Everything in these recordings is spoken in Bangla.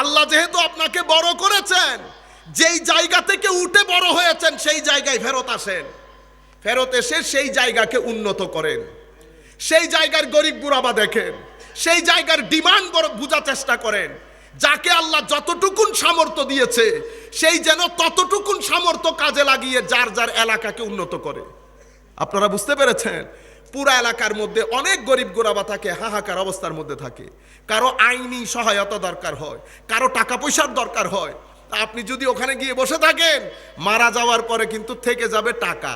আল্লাহ যেহেতু আপনাকে বড় করেছেন, যেই জায়গা থেকে উঠে বড় হয়েছেন, সেই জায়গায় ফেরত আসেন। ফেরত এসে সেই জায়গাকে উন্নত করেন। সেই জায়গার গরিব বুড়াবা দেখেন। সেই জায়গার ডিমান্ড বড় বোঝার চেষ্টা করেন। যাকে আল্লাহ যতটুকুন সামর্থ্য দিয়েছে, সেই যেন ততটুকুন সামর্থ্য কাজে লাগিয়ে যার যার এলাকাকে উন্নত করে। আপনারা বুঝতে পেরেছেন? পুরা এলাকার মধ্যে অনেক গরিব গোরাবা থাকে, হাহাকার অবস্থার মধ্যে থাকে। কারও আইনি সহায়তা দরকার হয়, কারও টাকা পয়সার দরকার হয়। আপনি যদি ওখানে গিয়ে বসে থাকেন, মারা যাওয়ার পরে কিন্তু থেকে যাবে টাকা।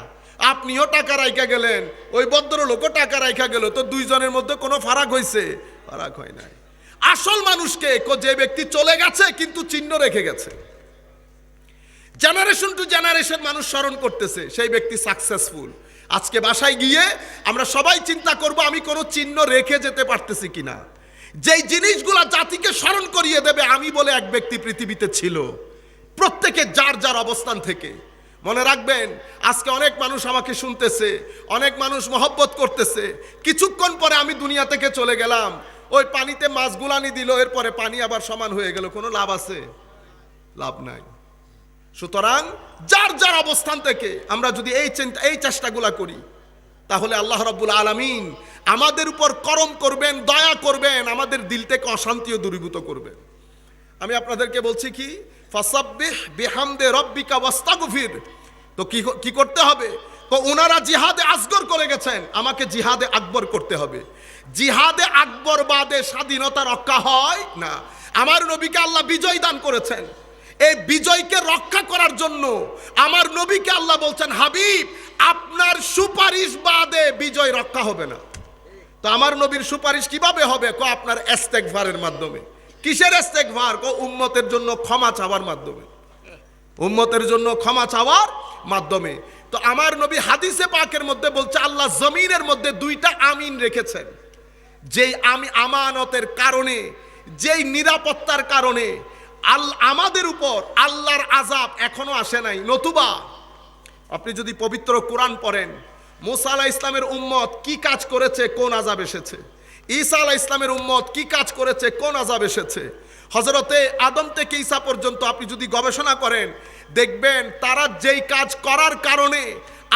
আপনিও টাকা রাইখা গেলেন, ওই ভদ্রলোকও টাকা রাইখা গেল, তো দুইজনের মধ্যে কোনো ফারাক হয়েছে ফারাক হয় নাই। আসল মানুষকে যে ব্যক্তি চলে গেছে, কিন্তু চিহ্ন রেখে গেছে। জেনারেশন টু জেনারেশন মানুষ স্মরণ করতেছে, সেই ব্যক্তি সাকসেসফুল আজকে বাসায় গিয়ে আমরা সবাই চিন্তা করব আমি কোনো চিহ্ন রেখে যেতে পারতেছি কিনা। যেই জিনিসগুলা জাতিকে স্মরণ করিয়ে দেবে, আমি বলে এক ব্যক্তি পৃথিবীতে ছিল। প্রত্যেকে যার যার অবস্থান থেকে। মনে রাখবেন, আজকে অনেক মানুষ আমাকে শুনতেছে, অনেক মানুষ মহব্বত করতেছে। কিছুক্ষণ পরে আমি দুনিয়া থেকে চলে গেলাম। ওই পানিতে মাছ গুলানি দিল, এরপরে পানি আবার সমান হয়ে গেল। কোনো লাভ আছে? লাভ নাই। সুতরাং যার যার অবস্থান থেকে আমরা যদি এই চিন্তা, এই চেষ্টাগুলা করি, তাহলে আল্লাহ রাব্বুল আলামিন আমাদের উপর করম করবেন, দয়া করবেন, আমাদের দিল থেকে অশান্তিও দূরীভূত করবেন। আমি আপনাদেরকে বলছি কি, ফাসাব্বিহ বিহামদে রব্বিকা ওয়াস্তাগফির। তো কি কি করতে হবে? তো ওনারা জিহাদে আসগর করে গেছেন, আমাকে জিহাদে আকবর করতে হবে। জিহাদে আকবর বাদে স্বাধীনতা রক্ষা হয় না। আমার নবীকে আল্লাহ বিজয় দান করেছেন। এই বিজয়কে রক্ষা করার জন্য আমার নবীকে আল্লাহ বলছেন, হাবিব, আপনার সুপারিশ বাদে বিজয় রক্ষা হবে না। তো আমার নবীর সুপারিশ কীভাবে হবে? কো, আপনার এস্তেকভারের মাধ্যমে। কিসের এস্তেকভার কো, উম্মতের জন্য ক্ষমা চাওয়ার মাধ্যমে। উম্মতের জন্য ক্ষমা চাওয়ার মাধ্যমে। তো আমার নবী হাদিসে পাকের মধ্যে বলছে, আল্লাহ জমিনের মধ্যে দুইটা আমিন রেখেছেন। যেই আমি আমানতের কারণে, যেই নিরাপত্তার কারণে আল আমাদের উপর আল্লাহর আজাব এখনও আসে নাই। নতুবা আপনি যদি পবিত্র কোরআন পড়েন, মুসা আলাহ ইসলামের উম্মত কি কাজ করেছে, কোন আজাব এসেছে? ঈসা আলাহ ইসলামের উম্মত কি কাজ করেছে, কোন আজাব এসেছে? হজরতে আদম থেকে ঈসা পর্যন্ত আপনি যদি গবেষণা করেন, দেখবেন তারা যেই কাজ করার কারণে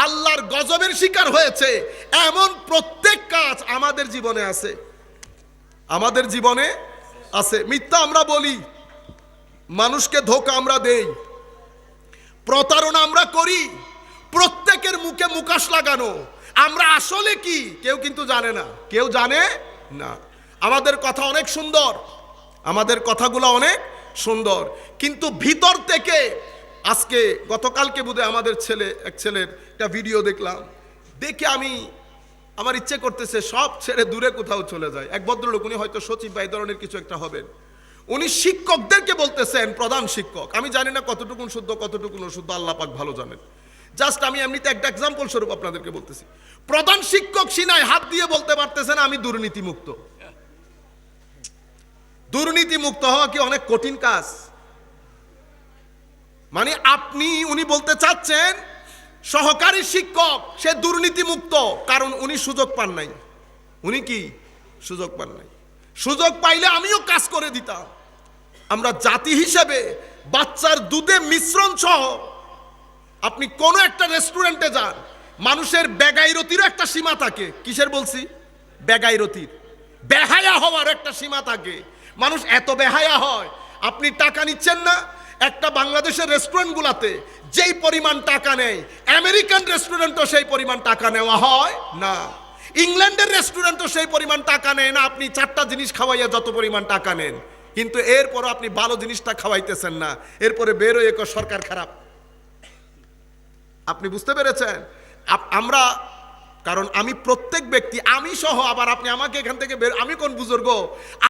আল্লাহর গজবের শিকার হয়েছে, এমন প্রত্যেক কাজ আমাদের জীবনে আছে। আমাদের জীবনে আছে। মিথ্যা আমরা বলি মানুষকে ধোকা আমরা দেই, প্রতারণা আমরা করি, প্রত্যেকের মুখে মুকাশ লাগানো। আমরা আসলে কি? কেউ কিন্তু জানে না। কেউ জানে না। আমাদের কথা অনেক সুন্দর। আমাদের কথাগুলো অনেক সুন্দর। কিন্তু ভিতর থেকে আজকে গতকালকে বোধহয় আমাদের ছেলে, এক ছেলের একটা ভিডিও দেখলাম। দেখে আমি, আমার ইচ্ছে করতেছে সব ছেড়ে দূরে কোথাও চলে যায়। এক ভদ্রলোক, উনি হয়তো সচিব বা এই ধরনের কিছু একটা হবেন। উনি শিক্ষকদেরকে বলতেছেন, প্রধান শিক্ষক। আমি জানি না কতটুকুন শুদ্ধ, কতটুকুন অশুদ্ধ, আল্লাহ পাক ভালো জানেন। জাস্ট আমি এমনিতে একটা এক্সাম্পল স্বরূপ আপনাদেরকে বলতেছি। প্রধান শিক্ষক সিনায় হাত দিয়ে বলতে পারতেছেন, আমি দুর্নীতি মুক্ত দুর্নীতি মুক্ত হওয়া কি অনেক কঠিন কাজ? মানে আপনি, উনি বলতে চাচ্ছেন, সহকারী শিক্ষক, সে দুর্নীতি মুক্ত কারণ উনি সুযোগ পান নাই। উনি কি? সুযোগ পান নাই। সুযোগ পাইলে আমিও কাজ করে দিতাম। আমরা জাতি হিসেবে বাচ্চার দুধে মিশ্রণ সহ আপনি কোনো একটা রেস্টুরেন্টে যান, মানুষের বেগাইরতিরও একটা সীমা থাকে। কিসের বলছি? বেগাইরতির। বেহায়া হওয়ার একটা সীমা থাকে। মানুষ এত বেহায়া হয়, আপনি টাকা নিচ্ছেন না। একটা বাংলাদেশের রেস্টুরেন্টগুলোতে যেই পরিমাণ টাকা নেয়, আমেরিকান রেস্টুরেন্টও সেই পরিমাণ টাকা নেওয়া হয় না। ইংল্যান্ডের রেস্টুরেন্টও সেই পরিমাণ টাকা নেয় না। আপনি চারটা জিনিস খাওয়াইয়া যত পরিমাণ টাকা নেন। কিন্তু এরপরও আপনি ভালো জিনিসটা খাওয়াইতেছেন না। এরপরে বেরোয় এক সরকার খারাপ। আপনি বুঝতে পেরেছেন? আমরা, কারণ আমি প্রত্যেক ব্যক্তি, আমি সহ আবার আপনি আমাকে এখান থেকে বের, আমি কোন বুজুর্গ?